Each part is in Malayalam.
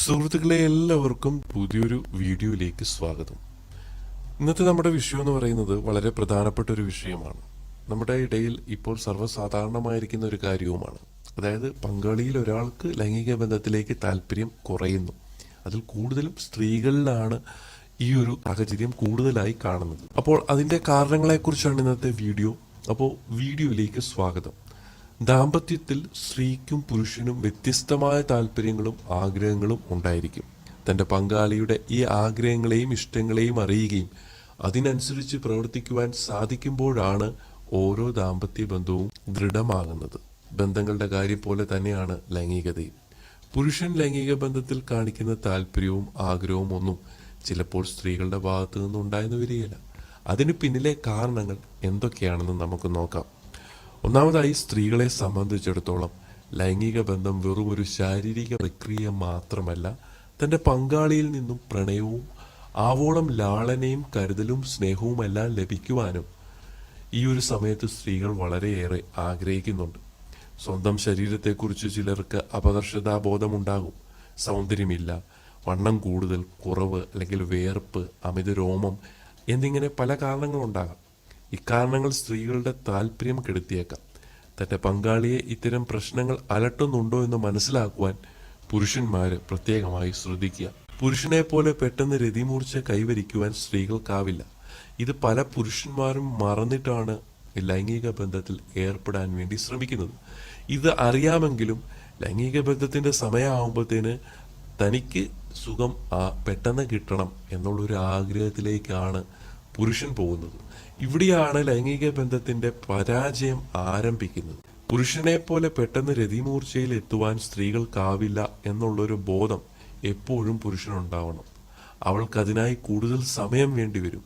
സുഹൃത്തുക്കളെ എല്ലാവർക്കും പുതിയൊരു വീഡിയോയിലേക്ക് സ്വാഗതം. ഇന്നത്തെ നമ്മുടെ വിഷയം എന്ന് പറയുന്നത് വളരെ പ്രധാനപ്പെട്ട ഒരു വിഷയമാണ്. നമ്മുടെ ഇടയിൽ ഇപ്പോൾ സർവസാധാരണമായിരിക്കുന്ന ഒരു കാര്യവുമാണ്. അതായത് പങ്കാളിയിൽ ഒരാൾക്ക് ലൈംഗിക ബന്ധത്തിലേക്ക് താല്പര്യം കുറയുന്നു. അതിൽ കൂടുതലും സ്ത്രീകളിലാണ് ഈ ഒരു സാഹചര്യം കൂടുതലായി കാണുന്നത്. അപ്പോൾ അതിന്റെ കാരണങ്ങളെക്കുറിച്ചാണ് ഇന്നത്തെ വീഡിയോ. അപ്പോൾ വീഡിയോയിലേക്ക് സ്വാഗതം. ദാമ്പത്യത്തിൽ സ്ത്രീക്കും പുരുഷനും വ്യത്യസ്തമായ താല്പര്യങ്ങളും ആഗ്രഹങ്ങളും ഉണ്ടായിരിക്കും. തന്റെ പങ്കാളിയുടെ ഈ ആഗ്രഹങ്ങളെയും ഇഷ്ടങ്ങളെയും അറിയുകയും അതിനനുസരിച്ച് പ്രവർത്തിക്കുവാൻ സാധിക്കുമ്പോഴാണ് ഓരോ ദാമ്പത്യ ബന്ധവും ദൃഢമാകുന്നത്. ബന്ധങ്ങളുടെ കാര്യം പോലെ തന്നെയാണ് ലൈംഗികതയും. പുരുഷൻ ലൈംഗിക ബന്ധത്തിൽ കാണിക്കുന്ന താല്പര്യവും ആഗ്രഹവും ഒന്നും ചിലപ്പോൾ സ്ത്രീകളുടെ ഭാഗത്തു നിന്നുണ്ടായെന്ന് വരികയില്ല. അതിന് പിന്നിലെ കാരണങ്ങൾ എന്തൊക്കെയാണെന്ന് നമുക്ക് നോക്കാം. ഒന്നാമതായി സ്ത്രീകളെ സംബന്ധിച്ചിടത്തോളം ലൈംഗിക ബന്ധം വെറും ഒരു ശാരീരിക പ്രക്രിയ മാത്രമല്ല തന്റെ പങ്കാളിയിൽ നിന്നും പ്രണയവും ആവോളം ലാളനയും കരുതലും സ്നേഹവും എല്ലാം ലഭിക്കുവാനും ഈ ഒരു സമയത്ത് സ്ത്രീകൾ വളരെയേറെ ആഗ്രഹിക്കുന്നുണ്ട്. സ്വന്തം ശരീരത്തെക്കുറിച്ച് ചിലർക്ക് അപകർഷതാബോധമുണ്ടാകും. സൗന്ദര്യമില്ല വണ്ണം കൂടുതൽ കുറവ് അല്ലെങ്കിൽ വേർപ്പ് അമിത രോമം എന്നിങ്ങനെ പല കാരണങ്ങളുണ്ടാകാം. ഇക്കാരണങ്ങൾ സ്ത്രീകളുടെ താല്പര്യം കെടുത്തിയേക്കാം. തന്റെ പങ്കാളിയെ ഇത്തരം പ്രശ്നങ്ങൾ അലട്ടുന്നുണ്ടോ എന്ന് മനസ്സിലാക്കുവാൻ പുരുഷന്മാര് പ്രത്യേകമായി ശ്രദ്ധിക്കുക. പുരുഷനെ പോലെ പെട്ടെന്ന് രതിമൂർച്ച കൈവരിക്കുവാൻ സ്ത്രീകൾക്കാവില്ല. ഇത് പല പുരുഷന്മാരും മറന്നിട്ടാണ് ലൈംഗിക ബന്ധത്തിൽ ഏർപ്പെടാൻ വേണ്ടി ശ്രമിക്കുന്നത്. ഇത് അറിയാമെങ്കിലും ലൈംഗിക ബന്ധത്തിന്റെ സമയമാകുമ്പോഴത്തേന് തനിക്ക് സുഖം പെട്ടെന്ന് കിട്ടണം എന്നുള്ളൊരു ആഗ്രഹത്തിലേക്കാണ് പുരുഷൻ പോകുന്നത്. ഇവിടെയാണ് ലൈംഗിക ബന്ധത്തിന്റെ പരാജയം ആരംഭിക്കുന്നത്. പുരുഷനെ പോലെ പെട്ടെന്ന് രതിമൂർച്ചയിൽ എത്തുവാൻ സ്ത്രീകൾക്കാവില്ല എന്നുള്ളൊരു ബോധം എപ്പോഴും പുരുഷനുണ്ടാവണം. അവൾക്കതിനായി കൂടുതൽ സമയം വേണ്ടിവരും.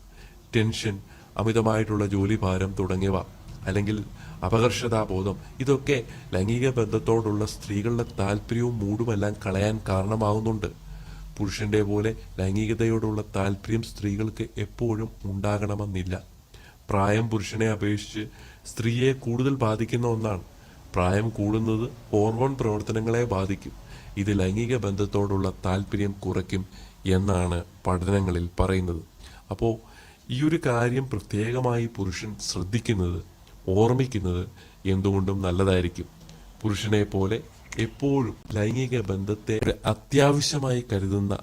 ടെൻഷൻ അമിതമായിട്ടുള്ള ജോലിഭാരം തുടങ്ങിയവ അല്ലെങ്കിൽ അപകർഷതാബോധം ഇതൊക്കെ ലൈംഗിക ബന്ധത്തോടുള്ള സ്ത്രീകളുടെ താല്പര്യവും മൂടുമെല്ലാം കളയാൻ കാരണമാകുന്നുണ്ട് പുരുഷന്റെ പോലെ ലൈംഗികതയോടുള്ള താല്പര്യം സ്ത്രീകൾക്ക് എപ്പോഴും ഉണ്ടാകണമെന്നില്ല. പ്രായം പുരുഷനെ അപേക്ഷിച്ച് സ്ത്രീയെ കൂടുതൽ ബാധിക്കുന്ന ഒന്നാണ്. പ്രായം കൂടുന്നത് ഹോർമോൺ പ്രവർത്തനങ്ങളെ ബാധിക്കും. ഇത് ലൈംഗിക ബന്ധത്തോടുള്ള താല്പര്യം കുറയ്ക്കും എന്നാണ് പഠനങ്ങളിൽ പറയുന്നത്. അപ്പോൾ ഈ ഒരു കാര്യം പ്രത്യേകമായി പുരുഷൻ ശ്രദ്ധിക്കുന്നത് ഓർമ്മിക്കുന്നത് എന്തുകൊണ്ടും നല്ലതായിരിക്കും. പുരുഷനെ പോലെ എപ്പോഴും ലൈംഗിക ബന്ധത്തെ അത്യാവശ്യമായി കരുതുന്ന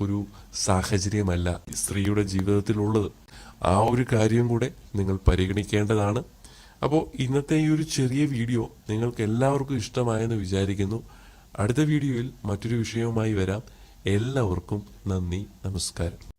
ഒരു സാഹചര്യമല്ല സ്ത്രീയുടെ ജീവിതത്തിലുള്ളത്. ആ ഒരു കാര്യം കൂടെ നിങ്ങൾ പരിഗണിക്കേണ്ടതാണ്. അപ്പോൾ ഇന്നത്തെ ഈ ഒരു ചെറിയ വീഡിയോ നിങ്ങൾക്ക് എല്ലാവർക്കും ഇഷ്ടമായെന്ന് വിചാരിക്കുന്നു. അടുത്ത വീഡിയോയിൽ മറ്റൊരു വിഷയവുമായി വരാം. എല്ലാവർക്കും നന്ദി നമസ്കാരം.